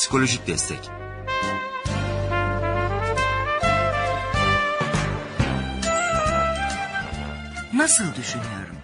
psikolojik destek. Nasıl düşünüyorum?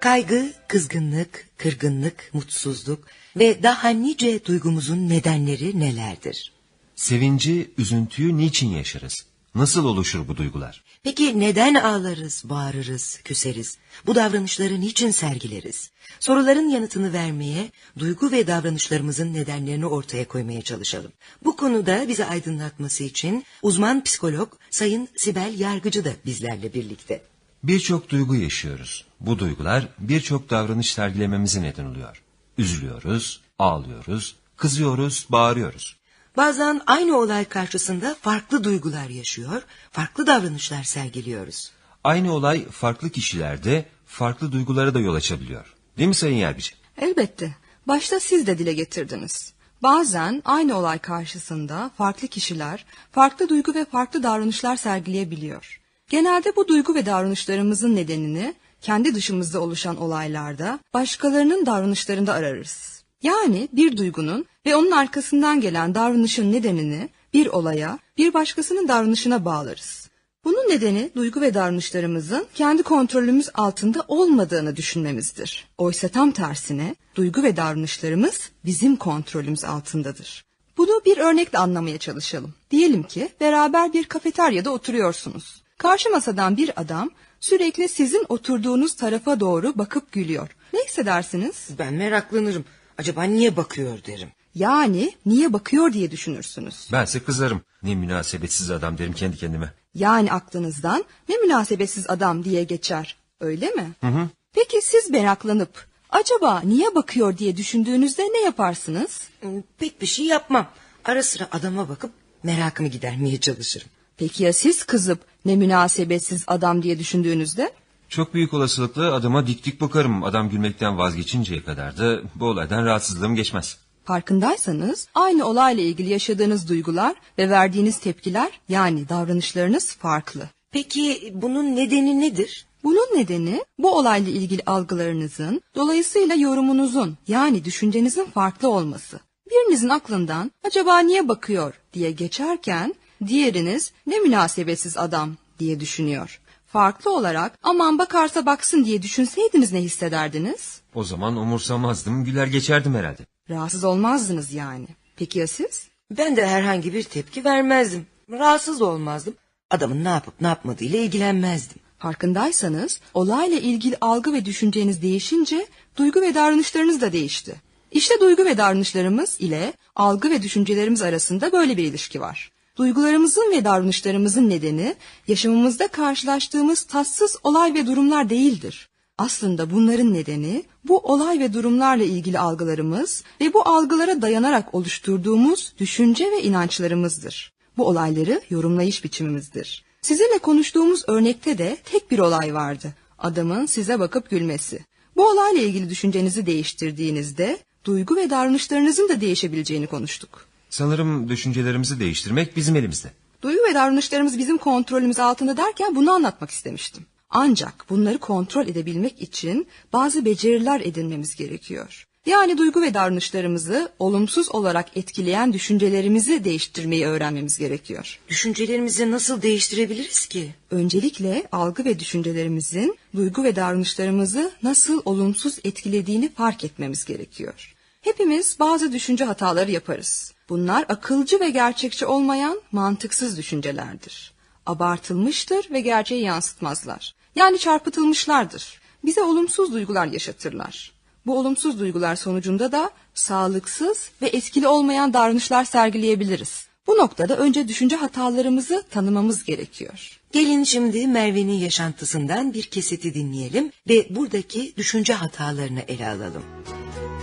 Kaygı, kızgınlık, kırgınlık, mutsuzluk ve daha nice duygumuzun nedenleri nelerdir? Sevinci, üzüntüyü niçin yaşarız? Nasıl oluşur bu duygular? Peki neden ağlarız, bağırırız, küseriz? Bu davranışları niçin sergileriz? Soruların yanıtını vermeye, duygu ve davranışlarımızın nedenlerini ortaya koymaya çalışalım. Bu konuda bizi aydınlatması için uzman psikolog Sayın Sibel Yargıcı da bizlerle birlikte. Birçok duygu yaşıyoruz. Bu duygular birçok davranış sergilememize neden oluyor. Üzülüyoruz, ağlıyoruz, kızıyoruz, bağırıyoruz. Bazen aynı olay karşısında farklı duygular yaşıyor, farklı davranışlar sergiliyoruz. Aynı olay farklı kişilerde farklı duygulara da yol açabiliyor. Değil mi Sayın Yargıcı? Elbette. Başta siz de dile getirdiniz. Bazen aynı olay karşısında farklı kişiler farklı duygu ve farklı davranışlar sergileyebiliyor. Genelde bu duygu ve davranışlarımızın nedenini kendi dışımızda oluşan olaylarda başkalarının davranışlarında ararız. Yani bir duygunun ve onun arkasından gelen davranışın nedenini bir olaya, bir başkasının davranışına bağlarız. Bunun nedeni duygu ve davranışlarımızın kendi kontrolümüz altında olmadığını düşünmemizdir. Oysa tam tersine duygu ve davranışlarımız bizim kontrolümüz altındadır. Bunu bir örnekle anlamaya çalışalım. Diyelim ki beraber bir kafeteryada oturuyorsunuz. Karşı masadan bir adam sürekli sizin oturduğunuz tarafa doğru bakıp gülüyor. Ne hissedersiniz? Ben meraklanırım. Acaba niye bakıyor derim. Yani niye bakıyor diye düşünürsünüz. Bense kızarım. Ne münasebetsiz adam derim kendi kendime. Yani aklınızdan ne münasebetsiz adam diye geçer. Öyle mi? Hı hı. Peki siz meraklanıp acaba niye bakıyor diye düşündüğünüzde ne yaparsınız? Hmm, Pek bir şey yapmam. Ara sıra adama bakıp merakımı gidermeye çalışırım. Peki ya siz kızıp ne münasebetsiz adam diye düşündüğünüzde? Çok büyük olasılıkla adama dik dik bakarım. Adam gülmekten vazgeçinceye kadar da bu olaydan rahatsızlığım geçmez. Farkındaysanız aynı olayla ilgili yaşadığınız duygular ve verdiğiniz tepkiler yani davranışlarınız farklı. Peki bunun nedeni nedir? Bunun nedeni bu olayla ilgili algılarınızın, dolayısıyla yorumunuzun yani düşüncenizin farklı olması. Birinizin aklından acaba niye bakıyor diye geçerken diğeriniz ne münasebetsiz adam diye düşünüyor. Farklı olarak aman bakarsa baksın diye düşünseydiniz ne hissederdiniz? O zaman umursamazdım, güler geçerdim herhalde. Rahatsız olmazdınız yani. Peki ya siz? Ben de herhangi bir tepki vermezdim. Rahatsız olmazdım. Adamın ne yapıp ne yapmadığıyla ilgilenmezdim. Farkındaysanız olayla ilgili algı ve düşünceniz değişince duygu ve davranışlarınız da değişti. İşte duygu ve davranışlarımız ile algı ve düşüncelerimiz arasında böyle bir ilişki var. Duygularımızın ve davranışlarımızın nedeni yaşamımızda karşılaştığımız tatsız olay ve durumlar değildir. Aslında bunların nedeni bu olay ve durumlarla ilgili algılarımız ve bu algılara dayanarak oluşturduğumuz düşünce ve inançlarımızdır. Bu olayları yorumlayış biçimimizdir. Sizinle konuştuğumuz örnekte de tek bir olay vardı. Adamın size bakıp gülmesi. Bu olayla ilgili düşüncenizi değiştirdiğinizde duygu ve davranışlarınızın da değişebileceğini konuştuk. Sanırım düşüncelerimizi değiştirmek bizim elimizde. Duygu ve davranışlarımız bizim kontrolümüz altında derken bunu anlatmak istemiştim. Ancak bunları kontrol edebilmek için bazı beceriler edinmemiz gerekiyor. Yani duygu ve davranışlarımızı olumsuz olarak etkileyen düşüncelerimizi değiştirmeyi öğrenmemiz gerekiyor. Düşüncelerimizi nasıl değiştirebiliriz ki? Öncelikle algı ve düşüncelerimizin duygu ve davranışlarımızı nasıl olumsuz etkilediğini fark etmemiz gerekiyor. Hepimiz bazı düşünce hataları yaparız. Bunlar akılcı ve gerçekçi olmayan mantıksız düşüncelerdir. Abartılmıştır ve gerçeği yansıtmazlar. Yani çarpıtılmışlardır. Bize olumsuz duygular yaşatırlar. Bu olumsuz duygular sonucunda da sağlıksız ve etkili olmayan davranışlar sergileyebiliriz. Bu noktada önce düşünce hatalarımızı tanımamız gerekiyor. Gelin şimdi Merve'nin yaşantısından bir kesiti dinleyelim ve buradaki düşünce hatalarını ele alalım. A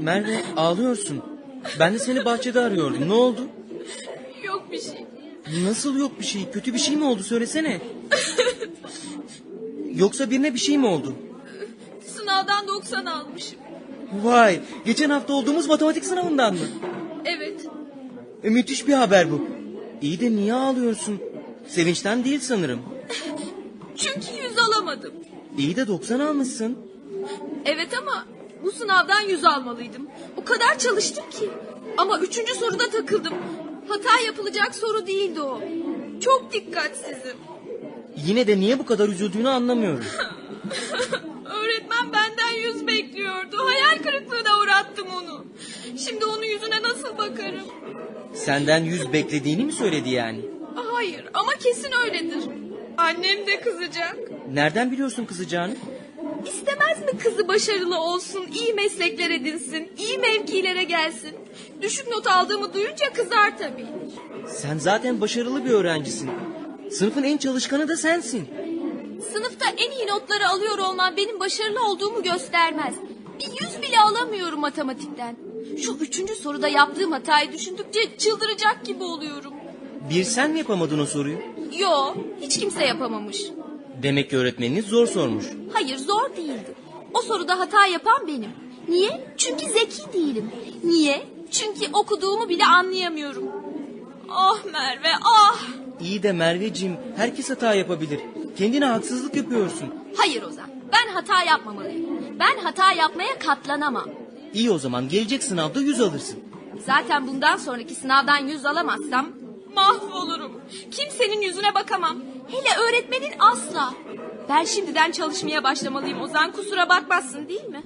Merve ağlıyorsun. Ben de seni bahçede arıyordum. Ne oldu? Yok bir şey. Nasıl yok bir şey? Kötü bir şey mi oldu söylesene. Yoksa birine bir şey mi oldu? sınavdan 90 almışım. Vay geçen hafta olduğumuz matematik sınavından mı? Evet. E, müthiş bir haber bu. İyi de niye ağlıyorsun? Sevinçten değil sanırım. Çünkü 100 alamadım. İyi de 90 almışsın. Bu sınavdan 100 almalıydım. O kadar çalıştım ki. Ama üçüncü soruda takıldım. Hata yapılacak soru değildi o. Çok dikkatsizim. Yine de niye bu kadar üzüldüğünü anlamıyorum. Öğretmen benden 100 bekliyordu. Hayal kırıklığına uğrattım onu. Şimdi onun yüzüne nasıl bakarım? Senden 100 beklediğini mi söyledi yani? Hayır ama kesin öyledir. Annem de kızacak. Nereden biliyorsun kızacağını? İstemez mi kızı başarılı olsun, iyi meslekler edinsin, iyi mevkilere gelsin? Düşük not aldığımı duyunca kızar tabii. Sen zaten başarılı bir öğrencisin. Sınıfın en çalışkanı da sensin. Sınıfta en iyi notları alıyor olman benim başarılı olduğumu göstermez. Bir yüz bile alamıyorum matematikten. Şu üçüncü soruda yaptığım hatayı düşündükçe çıldıracak gibi oluyorum. Bir sen mi yapamadın o soruyu? Yo, hiç kimse yapamamış. Demek ki öğretmeniniz zor sormuş. Hayır zor değildi. O soruda hata yapan benim. Niye? Çünkü zeki değilim. Niye? Çünkü okuduğumu bile anlayamıyorum. Ah Merve ah. İyi de Merveciğim herkes hata yapabilir. Kendine haksızlık yapıyorsun. Hayır Ozan ben hata yapmamalıyım. Ben hata yapmaya katlanamam. İyi o zaman gelecek sınavda 100 alırsın. Zaten bundan sonraki sınavdan yüz alamazsam mahvolurum. Kimsenin yüzüne bakamam. Hele öğretmenin asla. Ben şimdiden çalışmaya başlamalıyım Ozan kusura bakmazsın değil mi?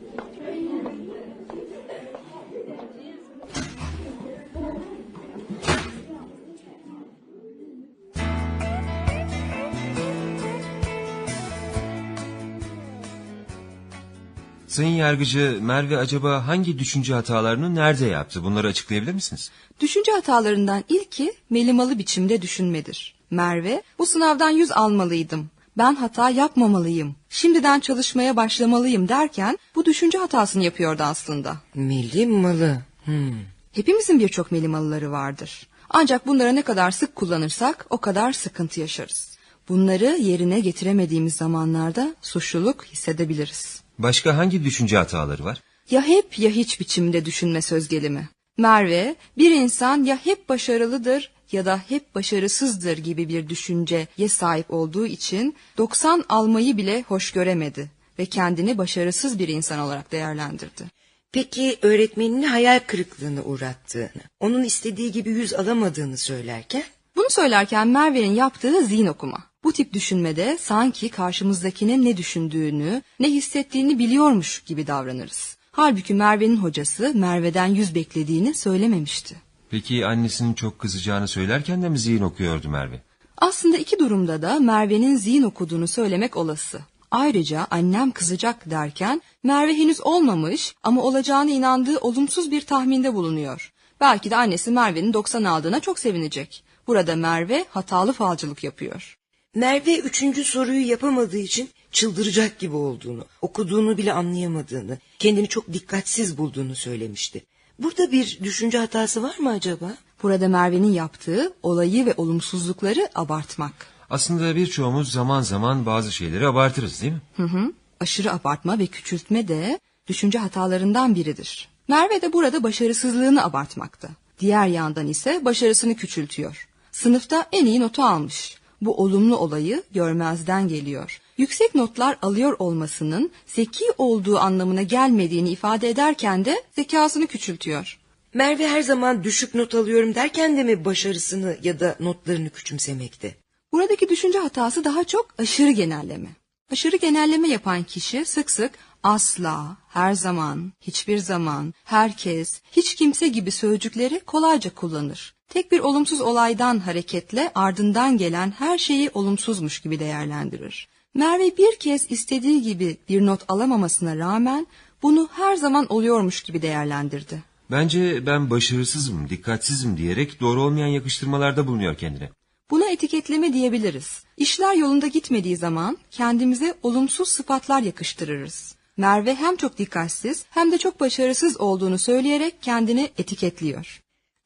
Sayın Yargıcı, Merve acaba hangi düşünce hatalarını nerede yaptı? Bunları açıklayabilir misiniz? Düşünce hatalarından ilki melimalı biçimde düşünmedir. Merve, bu sınavdan yüz almalıydım. Ben hata yapmamalıyım. Şimdiden çalışmaya başlamalıyım derken bu düşünce hatasını yapıyordu aslında. Milli malı. Hmm. Hepimizin birçok melimalıları vardır. Ancak bunları ne kadar sık kullanırsak o kadar sıkıntı yaşarız. Bunları yerine getiremediğimiz zamanlarda suçluluk hissedebiliriz. Başka hangi düşünce hataları var? Ya hep ya hiç biçimde düşünme söz gelimi. Merve, bir insan ya hep başarılıdır ya da hep başarısızdır gibi bir düşünceye sahip olduğu için 90 almayı bile hoş göremedi ve kendini başarısız bir insan olarak değerlendirdi. Peki öğretmenini hayal kırıklığına uğrattığını, onun istediği gibi yüz alamadığını söylerken? Bunu söylerken Merve'nin yaptığı zihin okuma. Bu tip düşünmede sanki karşımızdakinin ne düşündüğünü, ne hissettiğini biliyormuş gibi davranırız. Halbuki Merve'nin hocası Merve'den yüz beklediğini söylememişti. Peki annesinin çok kızacağını söylerken de mi zihin okuyordu Merve? Aslında iki durumda da Merve'nin zihin okuduğunu söylemek olası. Ayrıca annem kızacak derken Merve henüz olmamış ama olacağına inandığı olumsuz bir tahminde bulunuyor. Belki de annesi Merve'nin 90 aldığına çok sevinecek. Burada Merve hatalı falcılık yapıyor. Merve üçüncü soruyu yapamadığı için çıldıracak gibi olduğunu, okuduğunu bile anlayamadığını, kendini çok dikkatsiz bulduğunu söylemişti. Burada bir düşünce hatası var mı acaba? Burada Merve'nin yaptığı olayı ve olumsuzlukları abartmak. Aslında birçoğumuz zaman zaman bazı şeyleri abartırız değil mi? Hı hı. Aşırı abartma ve küçültme de düşünce hatalarından biridir. Merve de burada başarısızlığını abartmakta. Diğer yandan ise başarısını küçültüyor. Sınıfta en iyi notu almış. Bu olumlu olayı görmezden geliyor. Yüksek notlar alıyor olmasının zeki olduğu anlamına gelmediğini ifade ederken de zekasını küçültüyor. Merve her zaman düşük not alıyorum derken de mi başarısını ya da notlarını küçümsemekte? Buradaki düşünce hatası daha çok aşırı genelleme. Aşırı genelleme yapan kişi sık sık asla, her zaman, hiçbir zaman, herkes, hiç kimse gibi sözcükleri kolayca kullanır. Tek bir olumsuz olaydan hareketle ardından gelen her şeyi olumsuzmuş gibi değerlendirir. Merve bir kez istediği gibi bir not alamamasına rağmen bunu her zaman oluyormuş gibi değerlendirdi. Bence ben başarısızım, dikkatsizim diyerek doğru olmayan yakıştırmalarda bulunuyor kendine. Buna etiketleme diyebiliriz. İşler yolunda gitmediği zaman kendimize olumsuz sıfatlar yakıştırırız. Merve hem çok dikkatsiz hem de çok başarısız olduğunu söyleyerek kendini etiketliyor.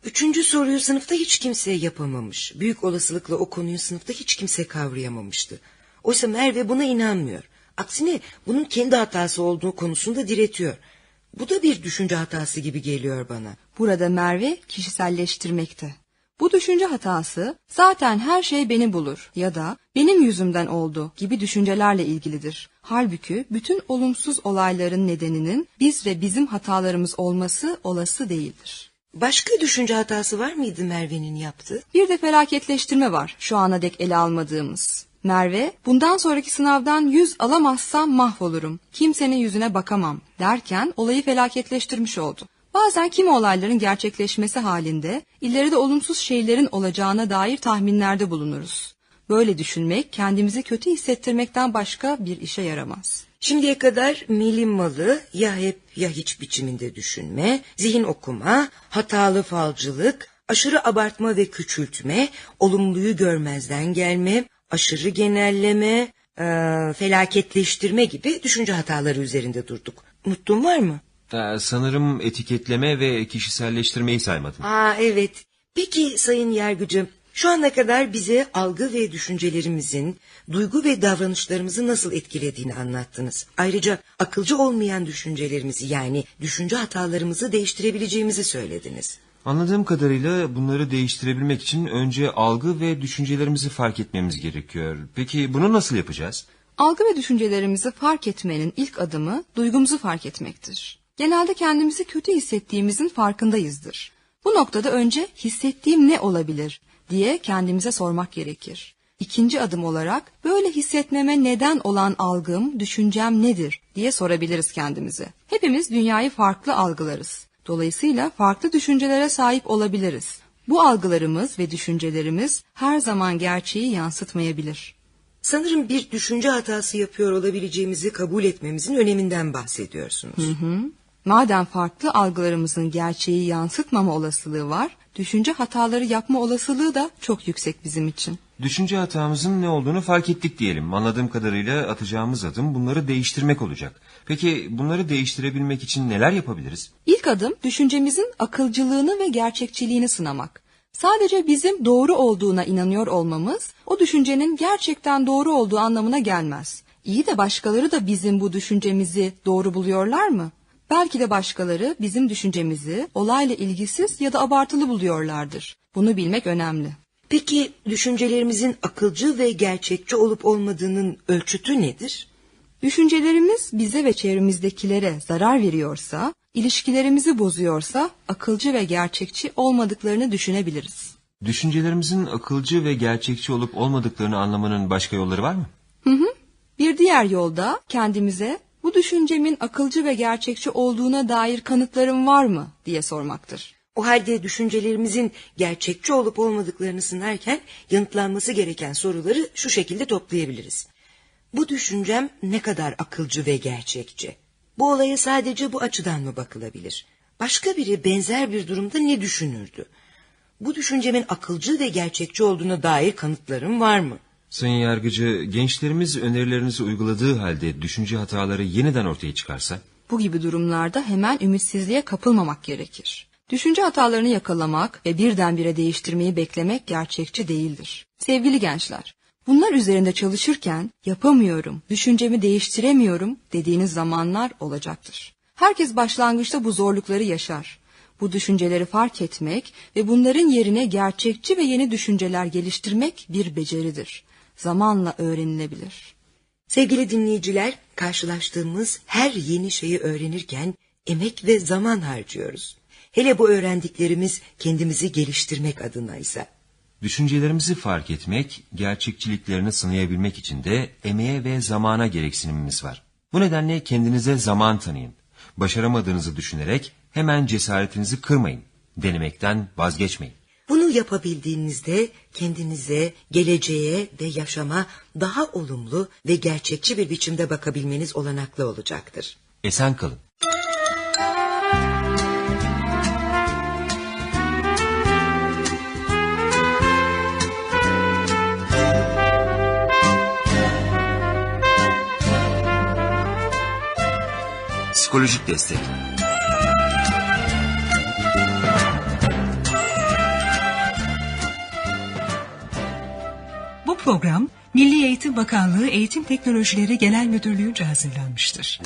Üçüncü soruyu sınıfta hiç kimse yapamamış. Büyük olasılıkla o konuyu sınıfta hiç kimse kavrayamamıştı. Oysa Merve buna inanmıyor. Aksine bunun kendi hatası olduğu konusunda diretiyor. Bu da bir düşünce hatası gibi geliyor bana. Burada Merve kişiselleştirmekte. Bu düşünce hatası zaten her şey beni bulur ya da benim yüzümden oldu gibi düşüncelerle ilgilidir. Halbuki bütün olumsuz olayların nedeninin biz ve bizim hatalarımız olması olası değildir. Başka düşünce hatası var mıydı Merve'nin yaptığı? Bir de felaketleştirme var şu ana dek ele almadığımız. Merve, bundan sonraki sınavdan yüz alamazsam mahvolurum, kimsenin yüzüne bakamam derken olayı felaketleştirmiş oldu. Bazen kimi olayların gerçekleşmesi halinde ileride olumsuz şeylerin olacağına dair tahminlerde bulunuruz. Böyle düşünmek kendimizi kötü hissettirmekten başka bir işe yaramaz. Şimdiye kadar milim malı ya hep ya hiç biçiminde düşünme, zihin okuma, hatalı falcılık, aşırı abartma ve küçültme, olumluyu görmezden gelme, aşırı genelleme, eee, felaketleştirme gibi düşünce hataları üzerinde durduk. Unuttun var mı? Ee, sanırım etiketleme ve kişiselleştirmeyi saymadım. Aa evet. Peki sayın yargıcım, şu ana kadar bize algı ve düşüncelerimizin, duygu ve davranışlarımızı nasıl etkilediğini anlattınız. Ayrıca akılcı olmayan düşüncelerimizi yani düşünce hatalarımızı değiştirebileceğimizi söylediniz. Anladığım kadarıyla bunları değiştirebilmek için önce algı ve düşüncelerimizi fark etmemiz gerekiyor. Peki bunu nasıl yapacağız? Algı ve düşüncelerimizi fark etmenin ilk adımı duygumuzu fark etmektir. Genelde kendimizi kötü hissettiğimizin farkındayızdır. Bu noktada önce hissettiğim ne olabilir diye kendimize sormak gerekir. İkinci adım olarak böyle hissetmeme neden olan algım, düşüncem nedir diye sorabiliriz kendimize. Hepimiz dünyayı farklı algılarız. Dolayısıyla farklı düşüncelere sahip olabiliriz. Bu algılarımız ve düşüncelerimiz her zaman gerçeği yansıtmayabilir. Sanırım bir düşünce hatası yapıyor olabileceğimizi kabul etmemizin öneminden bahsediyorsunuz. Madem farklı algılarımızın gerçeği yansıtmama olasılığı var, düşünce hataları yapma olasılığı da çok yüksek bizim için. Düşünce hatamızın ne olduğunu fark ettik diyelim. Anladığım kadarıyla atacağımız adım bunları değiştirmek olacak. Peki bunları değiştirebilmek için neler yapabiliriz? İlk adım düşüncemizin akılcılığını ve gerçekçiliğini sınamak. Sadece bizim doğru olduğuna inanıyor olmamız o düşüncenin gerçekten doğru olduğu anlamına gelmez. İyi de başkaları da bizim bu düşüncemizi doğru buluyorlar mı? Belki de başkaları bizim düşüncemizi olayla ilgisiz ya da abartılı buluyorlardır. Bunu bilmek önemli. Peki düşüncelerimizin akılcı ve gerçekçi olup olmadığının ölçütü nedir? Düşüncelerimiz bize ve çevremizdekilere zarar veriyorsa, ilişkilerimizi bozuyorsa akılcı ve gerçekçi olmadıklarını düşünebiliriz. Düşüncelerimizin akılcı ve gerçekçi olup olmadıklarını anlamanın başka yolları var mı? Bir diğer yolda kendimize bu düşüncemin akılcı ve gerçekçi olduğuna dair kanıtlarım var mı diye sormaktır. O halde düşüncelerimizin gerçekçi olup olmadıklarını sınarken yanıtlanması gereken soruları şu şekilde toplayabiliriz. Bu düşüncem ne kadar akılcı ve gerçekçi? Bu olaya sadece bu açıdan mı bakılabilir? Başka biri benzer bir durumda ne düşünürdü? Bu düşüncemin akılcı ve gerçekçi olduğuna dair kanıtlarım var mı? Sayın Yargıcı, gençlerimiz önerilerinizi uyguladığı halde düşünce hataları yeniden ortaya çıkarsa? Bu gibi durumlarda hemen ümitsizliğe kapılmamak gerekir. Düşünce hatalarını yakalamak ve birdenbire değiştirmeyi beklemek gerçekçi değildir. Sevgili gençler, bunlar üzerinde çalışırken yapamıyorum, düşüncemi değiştiremiyorum dediğiniz zamanlar olacaktır. Herkes başlangıçta bu zorlukları yaşar. Bu düşünceleri fark etmek ve bunların yerine gerçekçi ve yeni düşünceler geliştirmek bir beceridir. Zamanla öğrenilebilir. Sevgili dinleyiciler, karşılaştığımız her yeni şeyi öğrenirken emek ve zaman harcıyoruz. Hele bu öğrendiklerimiz kendimizi geliştirmek adına ise. Düşüncelerimizi fark etmek, gerçekçiliklerini sınayabilmek için de emeğe ve zamana gereksinimimiz var. Bu nedenle kendinize zaman tanıyın. Başaramadığınızı düşünerek hemen cesaretinizi kırmayın. Denemekten vazgeçmeyin. Bunu yapabildiğinizde kendinize, geleceğe ve yaşama daha olumlu ve gerçekçi bir biçimde bakabilmeniz olanaklı olacaktır. Esen kalın. Psikolojik destek. Bu program Milli Eğitim Bakanlığı Eğitim Teknolojileri Genel Müdürlüğü'nce hazırlanmıştır.